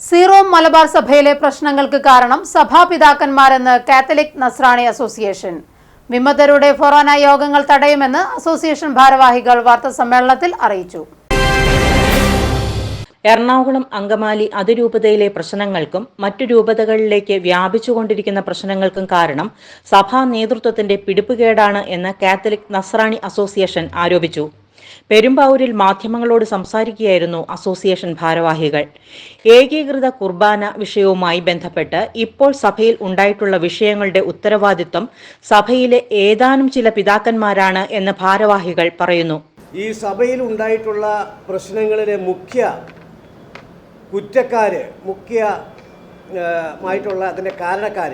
Zero Malabar സഭയിലെ പ്രശ്നങ്ങൾക്ക് കാരണം സഭാപിതാക്കന്മാരെന്ന് കാത്തലിക് നസ്രാണി അസോസിയേഷൻ. വിമതരുടെ ഫൊറാന യോഗങ്ങൾ തടയുമെന്ന് അസോസിയേഷൻ ഭാരവാഹികൾ വാർത്താസമ്മേളനത്തിൽ അറിയിച്ചു. എറണാകുളം അങ്കമാലി അതിരൂപതയിലെ പ്രശ്നങ്ങൾക്കും മറ്റു രൂപതകളിലേക്ക് വ്യാപിച്ചുകൊണ്ടിരിക്കുന്ന പ്രശ്നങ്ങൾക്കും കാരണം സഭാ നേതൃത്വത്തിന്റെ പിടിപ്പുകേടാണ് എന്ന് കാത്തലിക് നസ്രാണി അസോസിയേഷൻ ആരോപിച്ചു. പെരുമ്പാവൂരിൽ മാധ്യമങ്ങളോട് സംസാരിക്കുകയായിരുന്നു അസോസിയേഷൻ ഭാരവാഹികൾ. ഏകീകൃത കുർബാന വിഷയവുമായി ബന്ധപ്പെട്ട് ഇപ്പോൾ സഭയിൽ ഉണ്ടായിട്ടുള്ള വിഷയങ്ങളുടെ ഉത്തരവാദിത്വം സഭയിലെ ഏതാനും ചില പിതാക്കന്മാരാണ് എന്ന് ഭാരവാഹികൾ പറയുന്നു. ഈ സഭയിൽ ഉണ്ടായിട്ടുള്ള പ്രശ്നങ്ങളിലെ മുഖ്യ കുറ്റക്കാര് മുഖ്യ മായിട്ടുള്ള അതിന്റെ കാരണക്കാർ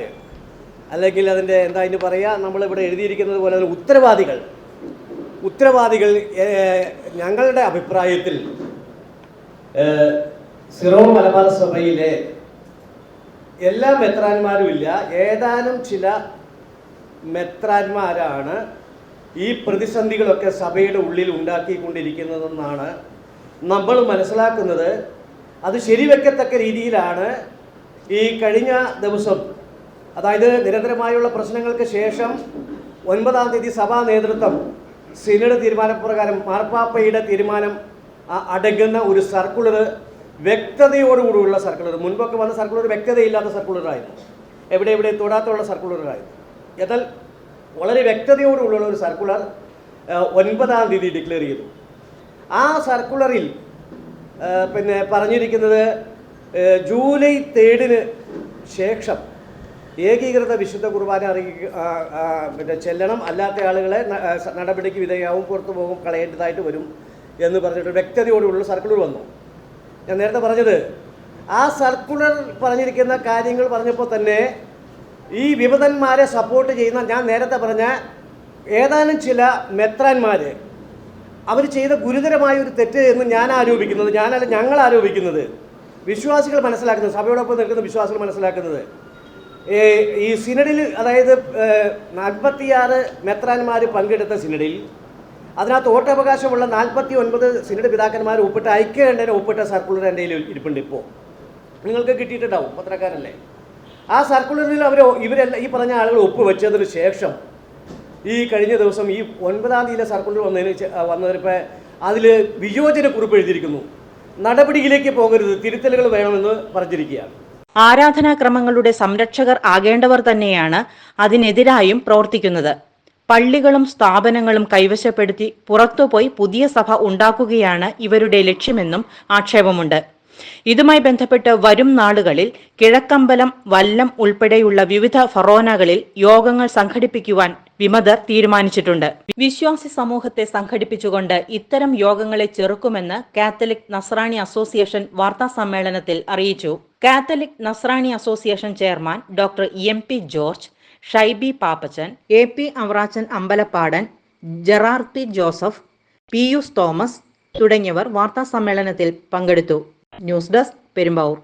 അല്ലെങ്കിൽ അതിന്റെ എന്താ അതിന് പറയുക നമ്മളിവിടെ എഴുതിയിരിക്കുന്നത് പോലെ ഉത്തരവാദികൾ ഉത്തരവാദികൾ ഞങ്ങളുടെ അഭിപ്രായത്തിൽ സിറോ മലബാർ സഭയിലെ എല്ലാ മെത്രാന്മാരും ഇല്ല. ഏതാനും ചില മെത്രാന്മാരാണ് ഈ പ്രതിസന്ധികളൊക്കെ സഭയുടെ ഉള്ളിൽ ഉണ്ടാക്കിക്കൊണ്ടിരിക്കുന്നതെന്നാണ് നമ്മൾ മനസ്സിലാക്കുന്നത്. അത് ശരിവെക്കത്തക്ക രീതിയിലാണ് ഈ കഴിഞ്ഞ ദിവസം അതായത് നിരന്തരമായുള്ള പ്രശ്നങ്ങൾക്ക് ശേഷം ഒൻപതാം തീയതി സഭാ നേതൃത്വം സിനഡ് തീരുമാനപ്രകാരം മാർപ്പാപ്പയുടെ തീരുമാനം അടങ്ങുന്ന ഒരു സർക്കുലർ വ്യക്തതയോടുകൂടിയുള്ള സർക്കുലർ. മുൻപൊക്കെ വന്ന സർക്കുലർ വ്യക്തതയില്ലാത്ത സർക്കുലറായിരുന്നു. എവിടെ എവിടെ തൊടാത്തുള്ള സർക്കുലറായിരുന്നു. എന്നാൽ വളരെ വ്യക്തതയോടുള്ള ഒരു സർക്കുലർ ഒൻപതാം തീയതി ഡിക്ലെയർ ചെയ്തു. ആ സർക്കുലറിൽ പിന്നെ പറഞ്ഞിരിക്കുന്നത് ജൂലൈ തേർഡിന് ശേഷം ഏകീകൃത വിശുദ്ധ കുർബാന അറിയി പിന്നെ ചെല്ലണം. അല്ലാത്ത ആളുകളെ നടപടിക്ക് വിധേയമാവും പുറത്തു പോകും കളയേണ്ടതായിട്ട് വരും എന്ന് പറഞ്ഞിട്ട് വ്യക്തതയോടുള്ള സർക്കുലർ വന്നു. ഞാൻ നേരത്തെ പറഞ്ഞത് ആ സർക്കുലർ പറഞ്ഞിരിക്കുന്ന കാര്യങ്ങൾ പറഞ്ഞപ്പോൾ തന്നെ ഈ വിമതന്മാരെ സപ്പോർട്ട് ചെയ്യുന്ന ഞാൻ നേരത്തെ പറഞ്ഞ ഏതാനും ചില മെത്രാന്മാർ അവർ ചെയ്ത ഗുരുതരമായ ഒരു തെറ്റ് എന്ന് ഞാൻ ആരോപിക്കുന്നത് ഞാനല്ല ഞങ്ങൾ ആരോപിക്കുന്നത്. വിശ്വാസികൾ മനസ്സിലാക്കുന്നത് സഭയോടൊപ്പം നിൽക്കുന്ന വിശ്വാസികൾ മനസ്സിലാക്കുന്നത്. ഈ സിനഡിൽ അതായത് നാൽപ്പത്തിയാറ് മെത്രാന്മാർ പങ്കെടുത്ത സിനഡിൽ അതിനകത്ത് വോട്ടവകാശമുള്ള നാൽപ്പത്തി ഒൻപത് സിനഡ് പിതാക്കന്മാർ ഒപ്പിട്ട് ഐക്യകണ്ഠന് ഒപ്പിട്ട സർക്കുലർ എന്റെ കയ്യിൽ ഇരിപ്പുണ്ട് ഇപ്പോൾ നിങ്ങൾക്ക് കിട്ടിയിട്ടുണ്ടാവും പത്രക്കാരല്ലേ ആ സർക്കുലറിൽ അവർ ഇവരെല്ലാം ഈ പറഞ്ഞ ആളുകൾ ഒപ്പുവെച്ചതിന് ശേഷം ഈ കഴിഞ്ഞ ദിവസം ഈ ഒൻപതാം തീയതി സർക്കുലർ വന്നതിന് വന്നതിപ്പോൾ അതിൽ വിയോജന കുറിപ്പ് എഴുതിയിരിക്കുന്നു. നടപടിയിലേക്ക് പോകരുത് തിരുത്തലുകൾ വേണമെന്ന് പറഞ്ഞിരിക്കുകയാണ്. ആരാധനാക്രമങ്ങളുടെ സംരക്ഷകർ ആകേണ്ടവർ തന്നെയാണ് അതിനെതിരായും പ്രവർത്തിക്കുന്നത്. പള്ളികളും സ്ഥാപനങ്ങളും കൈവശപ്പെടുത്തി പുറത്തുപോയി പുതിയ സഭ ഉണ്ടാക്കുകയാണ് ഇവരുടെ ലക്ഷ്യമെന്നും ആക്ഷേപമുണ്ട്. ഇതുമായി ബന്ധപ്പെട്ട് വരും നാളുകളിൽ കിഴക്കമ്പലം വല്ലം ഉൾപ്പെടെയുള്ള വിവിധ ഫറോനകളിൽ യോഗങ്ങൾ സംഘടിപ്പിക്കുവാൻ വിമതർ തീരുമാനിച്ചിട്ടുണ്ട്. വിശ്വാസി സമൂഹത്തെ സംഘടിപ്പിച്ചുകൊണ്ട് ഇത്തരം യോഗങ്ങളെ ചെറുക്കുമെന്ന് കാത്തലിക് നസ്രാണി അസോസിയേഷൻ വാർത്താ സമ്മേളനത്തിൽ അറിയിച്ചു. Catholic Nasrani association chairman doctor M. P. George Shaibi Pappachan A. P. Avarachan Ambalappadan Gerard P Joseph Pius Thomas തുടങ്ങിയവർ വാർത്താ സമ്മേളനത്തിൽ പങ്കെടുത്തു. News desk Perumbavoor.